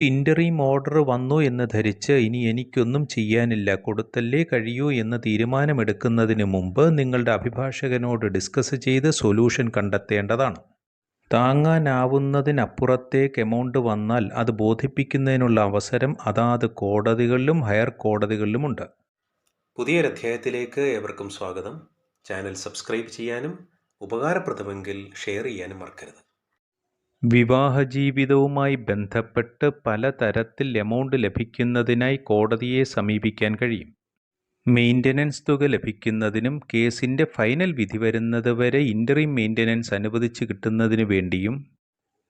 Interim order വന്നു എന്ന് ധരിച്ച് ഇനി എനിക്കൊന്നും ചെയ്യാനില്ല. കൊടുത്തല്ലേ കഴിയൂ എന്ന് തീരുമാനമെടുക്കുന്നതിന് മുമ്പ് നിങ്ങളുടെ അഭിഭാഷകനോട് ഡിസ്കസ് ചെയ്ത് സൊല്യൂഷൻ കണ്ടെത്തേണ്ടതാണ്. താങ്ങാനാവുന്നതിനപ്പുറത്തേക്ക് എമൗണ്ട് വന്നാൽ അത് ബോധിപ്പിക്കുന്നതിനുള്ള അവസരം അതാത് കോടതികളിലും ഹയർ കോടതികളിലുമുണ്ട്. പുതിയൊരധ്യായത്തിലേക്ക് ഏവർക്കും സ്വാഗതം. ചാനൽ സബ്സ്ക്രൈബ് ചെയ്യാനും ഉപകാരപ്രദമെങ്കിൽ ഷെയർ ചെയ്യാനും മറക്കരുത്. വിവാഹ ജീവിതവുമായി ബന്ധപ്പെട്ട് പലതരത്തിൽ എമൗണ്ട് ലഭിക്കുന്നതിനായി കോടതിയെ സമീപിക്കാൻ കഴിയും. മെയിന്റനൻസ് തുക ലഭിക്കുന്നതിനും കേസിന്റെ ഫൈനൽ വിധി വരുന്നത് വരെ ഇന്ററിം മെയിന്റനൻസ് അനുവദിച്ച് കിട്ടുന്നതിനു വേണ്ടിയും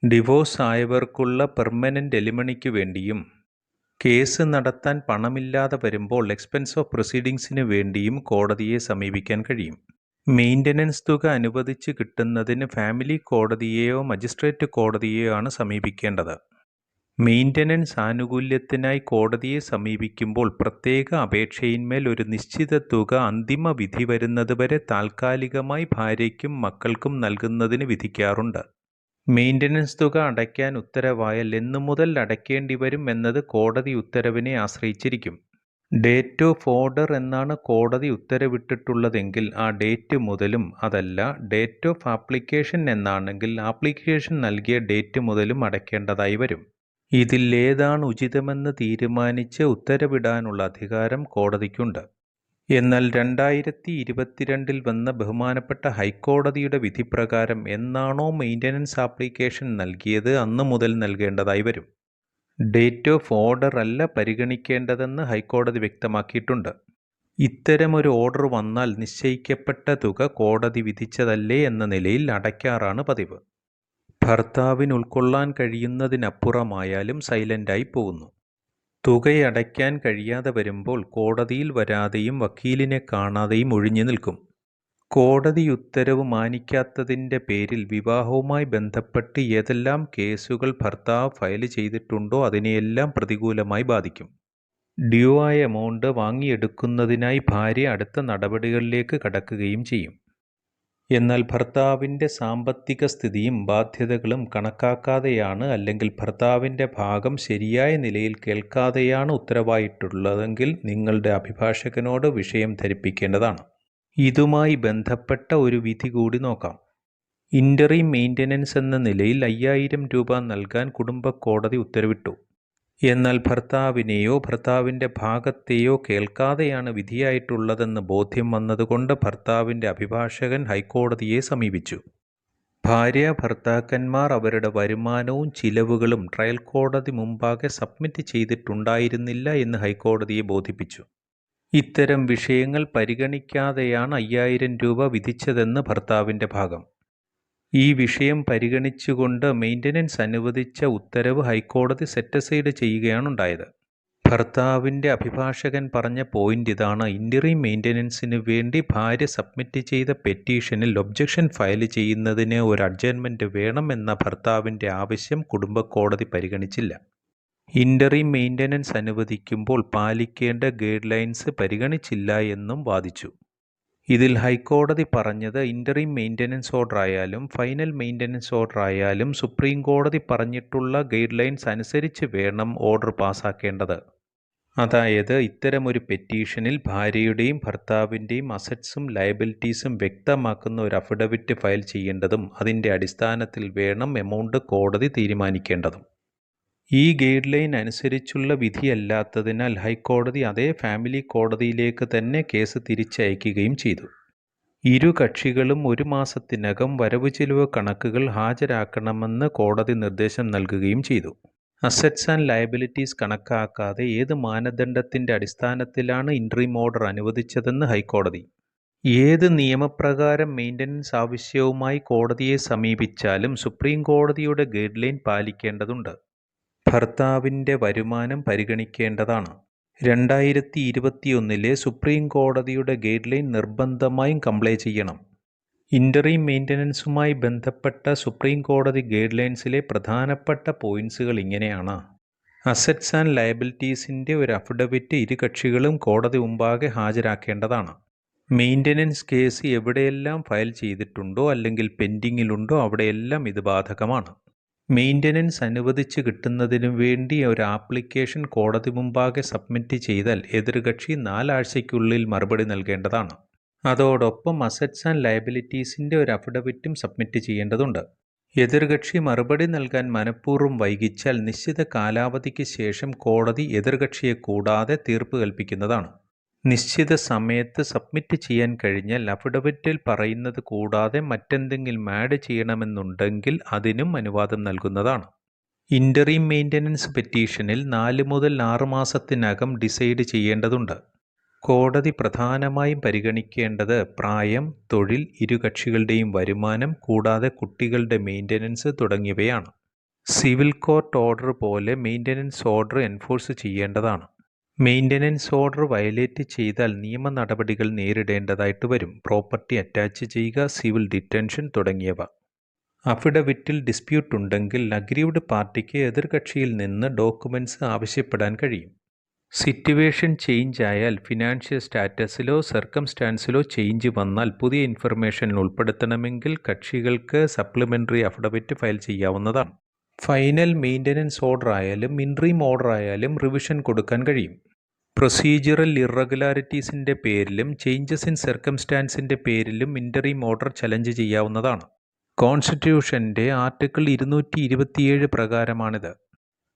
ഡിവോഴ്സ് ആയവർക്കുള്ള പെർമനന്റ് എലിമണിക്ക് വേണ്ടിയും കേസ് നടത്താൻ പണമില്ലാതെ വരുമ്പോൾ എക്സ്പെൻസ് ഓഫ് പ്രൊസീഡിങ്സിന് വേണ്ടിയും കോടതിയെ സമീപിക്കാൻ കഴിയും. മെയിന്റനൻസ് തുക അനുവദിച്ച് കിട്ടുന്നതിന് ഫാമിലി കോടതിയെയോ മജിസ്ട്രേറ്റ് കോടതിയെയോ ആണ് സമീപിക്കേണ്ടത്. മെയിന്റനൻസ് ആനുകൂല്യത്തിനായി കോടതിയെ സമീപിക്കുമ്പോൾ പ്രത്യേക അപേക്ഷയിന്മേൽ ഒരു നിശ്ചിത തുക അന്തിമ വിധി വരുന്നതുവരെ താൽക്കാലികമായി ഭാര്യയ്ക്കും മക്കൾക്കും നൽകുന്നതിന് വിധിക്കാറുണ്ട്. മെയിന്റനൻസ് തുക അടയ്ക്കാൻ ഉത്തരവായാൽ എന്നു മുതൽ അടയ്ക്കേണ്ടി വരും എന്നത് കോടതി ഉത്തരവിനെ ആശ്രയിച്ചിരിക്കും. ഡേറ്റ് ഓഫ് ഓർഡർ എന്നാണ് കോടതി ഉത്തരവിട്ടിട്ടുള്ളതെങ്കിൽ ആ ഡേറ്റ് മുതലും അതല്ല ഡേറ്റ് ഓഫ് ആപ്ലിക്കേഷൻ എന്നാണെങ്കിൽ ആപ്ലിക്കേഷൻ നൽകിയ ഡേറ്റ് മുതലും അടയ്ക്കേണ്ടതായി വരും. ഇതിലേതാണ് ഉചിതമെന്ന് തീരുമാനിച്ച് ഉത്തരവിടാനുള്ള അധികാരം കോടതിക്കുണ്ട്. എന്നാൽ രണ്ടായിരത്തി ഇരുപത്തിരണ്ടിൽ വന്ന ബഹുമാനപ്പെട്ട ഹൈക്കോടതിയുടെ വിധിപ്രകാരം എന്നാണോ മെയിന്റനൻസ് ആപ്ലിക്കേഷൻ നൽകിയത് അന്ന് മുതൽ നൽകേണ്ടതായി വരും. ഡേറ്റ് ഓഫ് ഓർഡർ അല്ല പരിഗണിക്കേണ്ടതെന്ന് ഹൈക്കോടതി വ്യക്തമാക്കിയിട്ടുണ്ട്. ഇത്തരമൊരു ഓർഡർ വന്നാൽ നിശ്ചയിക്കപ്പെട്ട തുക കോടതി വിധിച്ചതല്ലേ എന്ന നിലയിൽ അടയ്ക്കാറാണ് പതിവ്. ഭർത്താവിന് ഉൾക്കൊള്ളാൻ കഴിയുന്നതിനപ്പുറമായാലും സൈലന്റായി പോകുന്നു. തുകയടയ്ക്കാൻ കഴിയാതെ വരുമ്പോൾ കോടതിയിൽ വരാതെയും വക്കീലിനെ കാണാതെയും ഒഴിഞ്ഞു നിൽക്കും. കോടതി ഉത്തരവ് മാനിക്കാത്തതിന്റെ പേരിൽ വിവാഹവുമായി ബന്ധപ്പെട്ട് ഏതെല്ലാം കേസുകൾ ഭർത്താവ് ഫയൽ ചെയ്തിട്ടുണ്ടോ അതിനെയെല്ലാം പ്രതികൂലമായി ബാധിക്കും. ഡ്യൂ ആയ എമൗണ്ട് വാങ്ങിയെടുക്കുന്നതിനായി ഭാര്യ അടുത്ത നടപടികളിലേക്ക് കടക്കുകയും ചെയ്യും. എന്നാൽ ഭർത്താവിന്റെ സാമ്പത്തിക സ്ഥിതിയും ബാധ്യതകളും കണക്കാക്കാതെയാണ് അല്ലെങ്കിൽ ഭർത്താവിന്റെ ഭാഗം ശരിയായ നിലയിൽ കേൾക്കാതെയാണ് ഉത്തരവായിട്ടുള്ളതെങ്കിൽ നിങ്ങളുടെ അഭിഭാഷകനോട് വിഷയം ധരിപ്പിക്കേണ്ടതാണ്. ഇതുമായി ബന്ധപ്പെട്ട ഒരു വിധി കൂടി നോക്കാം. ഇന്ററി മെയിന്റനൻസ് എന്ന നിലയിൽ അയ്യായിരം രൂപ നൽകാൻ കുടുംബ കോടതി ഉത്തരവിട്ടു. എന്നാൽ ഭർത്താവിനെയോ ഭർത്താവിന്റെ ഭാഗത്തെയോ കേൾക്കാതെയാണ് വിധിയായിട്ടുള്ളതെന്ന് ബോധ്യം വന്നതുകൊണ്ട് ഭർത്താവിന്റെ അഭിഭാഷകൻ ഹൈക്കോടതിയെ സമീപിച്ചു. ഭാര്യ ഭർത്താക്കന്മാർ അവരുടെ വരുമാനവും ചിലവുകളും ട്രയൽ കോടതി മുമ്പാകെ സബ്മിറ്റ് ചെയ്തിട്ടുണ്ടായിരുന്നില്ല എന്ന് ഹൈക്കോടതിയെ ബോധിപ്പിച്ചു. ഇത്തരം വിഷയങ്ങൾ പരിഗണിക്കാതെയാണ് അയ്യായിരം രൂപ വിധിച്ചതെന്ന് ഭർത്താവിന്റെ ഭാഗം. ഈ വിഷയം പരിഗണിച്ചുകൊണ്ട് മെയിന്റനൻസ് അനുവദിച്ച ഉത്തരവ് ഹൈക്കോടതി സെറ്റസൈഡ് ചെയ്യുകയാണുണ്ടായത്. ഭർത്താവിന്റെ അഭിഭാഷകൻ പറഞ്ഞ പോയിന്റ് ഇതാണ്. ഇന്ററി മെയിന്റനൻസിന് വേണ്ടി ഭാര്യ സബ്മിറ്റ് ചെയ്ത പെറ്റീഷനിൽ ഒബ്ജക്ഷൻ ഫയൽ ചെയ്യുന്നതിന് ഒരു അഡ്ജൻമെന്റ് വേണമെന്ന ഭർത്താവിന്റെ ആവശ്യം കുടുംബ കോടതി പരിഗണിച്ചില്ല. ഇന്ററി മെയിന്റനൻസ് അനുവദിക്കുമ്പോൾ പാലിക്കേണ്ട ഗൈഡ് ലൈൻസ് പരിഗണിച്ചില്ല എന്നും വാദിച്ചു. ഇതിൽ ഹൈക്കോടതി പറഞ്ഞത് ഇന്ററിം മെയിന്റനൻസ് ഓർഡർ ആയാലും ഫൈനൽ മെയിന്റനൻസ് ഓർഡർ ആയാലും സുപ്രീം കോടതി പറഞ്ഞിട്ടുള്ള ഗൈഡ് ലൈൻസ് അനുസരിച്ച് വേണം ഓർഡർ പാസ്സാക്കേണ്ടത്. അതായത് ഇത്തരമൊരു പെറ്റീഷനിൽ ഭാര്യയുടെയും ഭർത്താവിന്റെയും അസറ്റ്സും ലയബിലിറ്റീസും വ്യക്തമാക്കുന്ന ഒരു അഫിഡവിറ്റ് ഫയൽ ചെയ്യേണ്ടതും അതിന്റെ അടിസ്ഥാനത്തിൽ വേണം എമൗണ്ട് കോടതി തീരുമാനിക്കേണ്ടതും. ഈ ഗൈഡ് ലൈൻ അനുസരിച്ചുള്ള വിധിയല്ലാത്തതിനാൽ ഹൈക്കോടതി അതേ ഫാമിലി കോടതിയിലേക്ക് തന്നെ കേസ് തിരിച്ചയക്കുകയും ചെയ്തു. ഇരു കക്ഷികളും ഒരു മാസത്തിനകം വരവ് ചിലവ് കണക്കുകൾ ഹാജരാക്കണമെന്ന് കോടതി നിർദ്ദേശം നൽകുകയും ചെയ്തു. അസറ്റ്സ് ആൻഡ് ലയബിലിറ്റീസ് കണക്കാക്കാതെ ഏത് മാനദണ്ഡത്തിന്റെ അടിസ്ഥാനത്തിലാണ് ഇൻട്രീം ഓർഡർ അനുവദിച്ചതെന്ന് ഹൈക്കോടതി. ഏത് നിയമപ്രകാരം മെയിന്റനൻസ് ആവശ്യവുമായി കോടതിയെ സമീപിച്ചാലും സുപ്രീം കോടതിയുടെ ഗൈഡ് ലൈൻ പാലിക്കേണ്ടതുണ്ട്. ഭർത്താവിന്റെ വരുമാനം പരിഗണിക്കേണ്ടതാണ്. രണ്ടായിരത്തി ഇരുപത്തിയൊന്നിലെ സുപ്രീം കോടതിയുടെ ഗൈഡ് ലൈൻ നിർബന്ധമായും കംപ്ലൈ ചെയ്യണം. ഇന്ററീം മെയിന്റനൻസുമായി ബന്ധപ്പെട്ട സുപ്രീം കോടതി ഗൈഡ് ലൈൻസിലെ പ്രധാനപ്പെട്ട പോയിൻസുകൾ ഇങ്ങനെയാണ്. അസറ്റ്സ് ആൻഡ് ലയബിലിറ്റീസിന്റെ ഒരു അഫിഡവിറ്റ് ഇരു കക്ഷികളും കോടതി മുമ്പാകെ ഹാജരാക്കേണ്ടതാണ്. മെയിന്റനൻസ് കേസ് എവിടെയെല്ലാം ഫയൽ ചെയ്തിട്ടുണ്ടോ അല്ലെങ്കിൽ പെൻഡിങ്ങിലുണ്ടോ അവിടെയെല്ലാം ഇത് ബാധകമാണ്. മെയിന്റനൻസ് അനുവദിച്ച് കിട്ടുന്നതിനു വേണ്ടി ഒരു ആപ്ലിക്കേഷൻ കോടതി മുമ്പാകെ സബ്മിറ്റ് ചെയ്താൽ എതിർകക്ഷി നാലാഴ്ചയ്ക്കുള്ളിൽ മറുപടി നൽകേണ്ടതാണ്. അതോടൊപ്പം അസറ്റ്സ് ആൻഡ് ലയബിലിറ്റീസിന്റെ ഒരു അഫിഡവിറ്റും സബ്മിറ്റ് ചെയ്യേണ്ടതുണ്ട്. എതിർകക്ഷി മറുപടി നൽകാൻ മനഃപൂർവം വൈകിച്ചാൽ നിശ്ചിത കാലാവധിക്ക് ശേഷം കോടതി എതിർകക്ഷിയെ കൂടാതെ തീർപ്പ് കൽപ്പിക്കുന്നതാണ്. നിശ്ചിത സമയത്ത് സബ്മിറ്റ് ചെയ്യാൻ കഴിഞ്ഞാൽ അഫിഡവിറ്റിൽ പറയുന്നത് കൂടാതെ മറ്റെന്തെങ്കിലും ആഡ് ചെയ്യണമെന്നുണ്ടെങ്കിൽ അതിനും അനുവാദം നൽകുന്നതാണ്. ഇന്ററീം മെയിന്റനൻസ് പെറ്റീഷനിൽ നാല് മുതൽ ആറ് മാസത്തിനകം ഡിസൈഡ് ചെയ്യേണ്ടതുണ്ട്. കോടതി പ്രധാനമായും പരിഗണിക്കേണ്ടത് പ്രായം തൊഴിൽ ഇരുകക്ഷികളുടെയും വരുമാനം കൂടാതെ കുട്ടികളുടെ മെയിന്റനൻസ് തുടങ്ങിയവയാണ്. സിവിൽ കോർട്ട് ഓർഡർ പോലെ മെയിന്റനൻസ് ഓർഡർ എൻഫോഴ്സ് ചെയ്യേണ്ടതാണ്. മെയിന്റനൻസ് ഓർഡർ വയലേറ്റ് ചെയ്താൽ നിയമ നടപടികൾ നേരിടേണ്ടതായിട്ട് വരും. പ്രോപ്പർട്ടി അറ്റാച്ച് ചെയ്യുക സിവിൽ ഡിറ്റൻഷൻ തുടങ്ങിയവ. അഫിഡവിറ്റിൽ ഡിസ്പ്യൂട്ട് ഉണ്ടെങ്കിൽ അഗ്രീവ്ഡ് പാർട്ടിക്ക് എതിർകക്ഷിയിൽ നിന്ന് ഡോക്യുമെന്റ്സ് ആവശ്യപ്പെടാൻ കഴിയും. സിറ്റുവേഷൻ ചേഞ്ച് ആയാൽ ഫിനാൻഷ്യൽ സ്റ്റാറ്റസിലോ സർക്കംസ്റ്റാൻസിലോ ചേഞ്ച് വന്നാൽ പുതിയ ഇൻഫർമേഷൻ ഉൾപ്പെടുത്തണമെങ്കിൽ കക്ഷികൾക്ക് സപ്ലിമെന്ററി അഫിഡവിറ്റ് ഫയൽ ചെയ്യാവുന്നതാണ്. ഫൈനൽ മെയിന്റനൻസ് ഓർഡർ ആയാലും ഇൻട്രീം ഓർഡർ ആയാലും റിവിഷൻ കൊടുക്കാൻ കഴിയും. പ്രൊസീജിയറൽ ഇറഗുലാരിറ്റീസിന്റെ പേരിലും ചേഞ്ചസ് ഇൻ സർക്കംസ്റ്റാൻസിന്റെ പേരിലും ഇന്ററീം ഓർഡർ ചലഞ്ച് ചെയ്യാവുന്നതാണ്. കോൺസ്റ്റിറ്റ്യൂഷന്റെ ആർട്ടിക്കിൾ ഇരുന്നൂറ്റി ഇരുപത്തിയേഴ് പ്രകാരമാണിത്.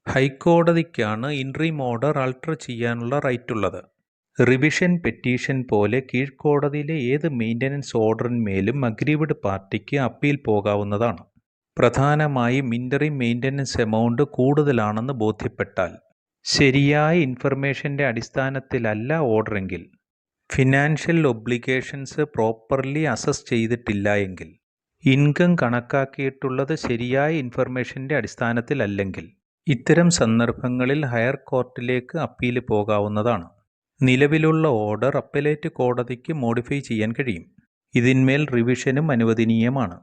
ഹൈക്കോടതിക്കാണ് ഇൻട്രീം ഓർഡർ അൾട്ടർ ചെയ്യാനുള്ള റൈറ്റുള്ളത് റിവിഷൻ പെറ്റീഷൻ പോലെ കീഴ്ക്കോടതിയിലെ ഏത് മെയിന്റനൻസ് ഓർഡറിന്മേലും അഗ്രീവ്ഡ് പാർട്ടിക്ക് അപ്പീൽ പോകാവുന്നതാണ്. പ്രധാനമായും ഇന്ററിം മെയിന്റനൻസ് എമൗണ്ട് കൂടുതലാണെന്ന് ബോധ്യപ്പെട്ടാൽ ശരിയായ ഇൻഫർമേഷന്റെ അടിസ്ഥാനത്തിലല്ല ഓർഡറെങ്കിൽ ഫിനാൻഷ്യൽ ഒബ്ലിഗേഷൻസ് പ്രോപ്പർലി അസസ് ചെയ്തിട്ടില്ല എങ്കിൽ ഇൻകം കണക്കാക്കിയിട്ടുള്ളത് ശരിയായ ഇൻഫർമേഷന്റെ അടിസ്ഥാനത്തിലല്ലെങ്കിൽ ഇത്തരം സന്ദർഭങ്ങളിൽ ഹയർ കോർട്ടിലേക്ക് അപ്പീൽ പോകാവുന്നതാണ്. നിലവിലുള്ള ഓർഡർ അപ്പലേറ്റ് കോടതിക്ക് മോഡിഫൈ ചെയ്യാൻ കഴിയും. ഇതിന്മേൽ റിവിഷനും അനുവദനീയമാണ്.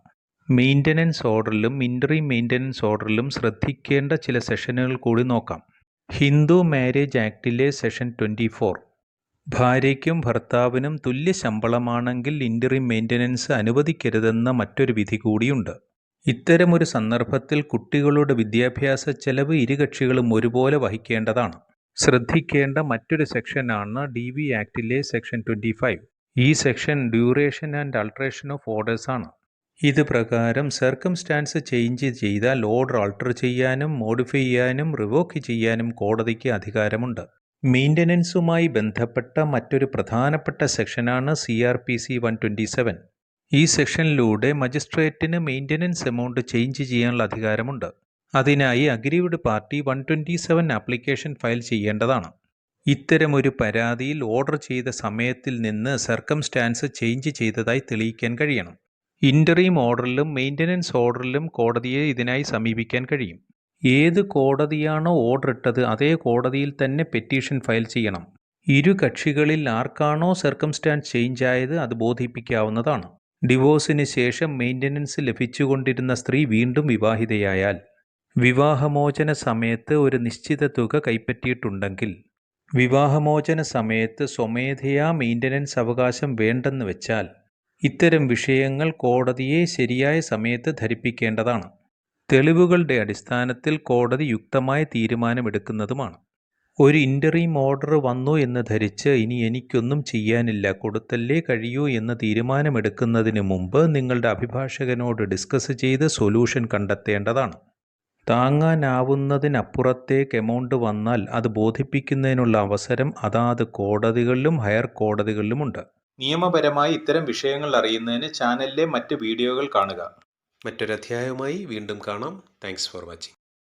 മെയിന്റനൻസ് ഓർഡറിലും ഇന്ററി മെയിന്റനൻസ് ഓർഡറിലും ശ്രദ്ധിക്കേണ്ട ചില സെഷനുകൾ കൂടി നോക്കാം. ഹിന്ദു മാരേജ് ആക്ടിലെ സെഷൻ ട്വന്റി ഫോർ. ഭാര്യയ്ക്കും ഭർത്താവിനും തുല്യ ശമ്പളമാണെങ്കിൽ ഇന്ററി മെയിന്റനൻസ് അനുവദിക്കരുതെന്ന മറ്റൊരു വിധി കൂടിയുണ്ട്. ഇത്തരമൊരു സന്ദർഭത്തിൽ കുട്ടികളുടെ വിദ്യാഭ്യാസ ചെലവ് ഇരുകക്ഷികളും ഒരുപോലെ വഹിക്കേണ്ടതാണ്. ശ്രദ്ധിക്കേണ്ട മറ്റൊരു സെക്ഷനാണ് ഡി വി ആക്ടിലെ സെക്ഷൻ ട്വന്റി ഫൈവ്. ഈ section duration and alteration of orders ആണ് ഇത് പ്രകാരം സർക്കംസ്റ്റാൻസ് ചേഞ്ച് ചെയ്താൽ ഓർഡർ ആൾട്ടർ ചെയ്യാനും മോഡിഫൈ ചെയ്യാനും റിവോക്ക് ചെയ്യാനും കോടതിക്ക് അധികാരമുണ്ട്. മെയിന്റനൻസുമായി ബന്ധപ്പെട്ട മറ്റൊരു പ്രധാനപ്പെട്ട സെക്ഷനാണ് C R P C one twenty seven ഈ സെക്ഷനിലൂടെ മജിസ്ട്രേറ്റിന് മെയിന്റനൻസ് എമൗണ്ട് ചേഞ്ച് ചെയ്യാനുള്ള അധികാരമുണ്ട്. അതിനായി aggrieved party one twenty seven application file ചെയ്യേണ്ടതാണ് ഇത്തരമൊരു പരാതിയിൽ ഓർഡർ ചെയ്ത സമയത്തിൽ നിന്ന് സർക്കംസ്റ്റാൻസ് ചേഞ്ച് ചെയ്തതായി തെളിയിക്കാൻ കഴിയണം. ഇന്ററീം ഓർഡറിലും മെയിന്റനൻസ് ഓർഡറിലും കോടതിയെ ഇതിനായി സമീപിക്കാൻ കഴിയും. ഏത് കോടതിയാണോ ഓർഡർ ഇട്ടത് അതേ കോടതിയിൽ തന്നെ പെറ്റീഷൻ ഫയൽ ചെയ്യണം. ഇരു കക്ഷികളിൽ ആർക്കാണോ സർക്കംസ്റ്റാൻസ് ചേഞ്ച് ആയത് അത് ബോധിപ്പിക്കാവുന്നതാണ്. ഡിവോഴ്സിന് ശേഷം മെയിന്റനൻസ് ലഭിച്ചുകൊണ്ടിരുന്ന സ്ത്രീ വീണ്ടും വിവാഹിതയായാൽ വിവാഹമോചന സമയത്ത് ഒരു നിശ്ചിത തുക കൈപ്പറ്റിയിട്ടുണ്ടെങ്കിൽ വിവാഹമോചന സമയത്ത് സ്വമേധയാ മെയിന്റനൻസ് അവകാശം വേണ്ടെന്ന് വെച്ചാൽ ഇത്തരം വിഷയങ്ങൾ കോടതിയെ ശരിയായ സമയത്ത് ധരിപ്പിക്കേണ്ടതാണ്. തെളിവുകളുടെ അടിസ്ഥാനത്തിൽ കോടതി യുക്തമായ തീരുമാനമെടുക്കുന്നതുമാണ്. ഒരു ഇന്ററീം ഓർഡർ വന്നു എന്ന് ധരിച്ച് ഇനി എനിക്കൊന്നും ചെയ്യാനില്ല കൊടുത്തല്ലേ കഴിയൂ എന്ന് തീരുമാനമെടുക്കുന്നതിന് മുമ്പ് നിങ്ങളുടെ അഭിഭാഷകനോട് ഡിസ്കസ് ചെയ്ത് സൊല്യൂഷൻ കണ്ടെത്തേണ്ടതാണ്. താങ്ങാനാവുന്നതിനപ്പുറത്തേക്ക് എമൗണ്ട് വന്നാൽ അത് ബോധിപ്പിക്കുന്നതിനുള്ള അവസരം അതാത് കോടതികളിലും ഹയർ കോടതികളിലുമുണ്ട് നിയമപരമായി ഇത്തരം വിഷയങ്ങൾ അറിയുന്നതിന് ചാനലിലെ മറ്റ് വീഡിയോകൾ കാണുക. മറ്റൊരധ്യായവുമായി വീണ്ടും കാണാം. Thanks for watching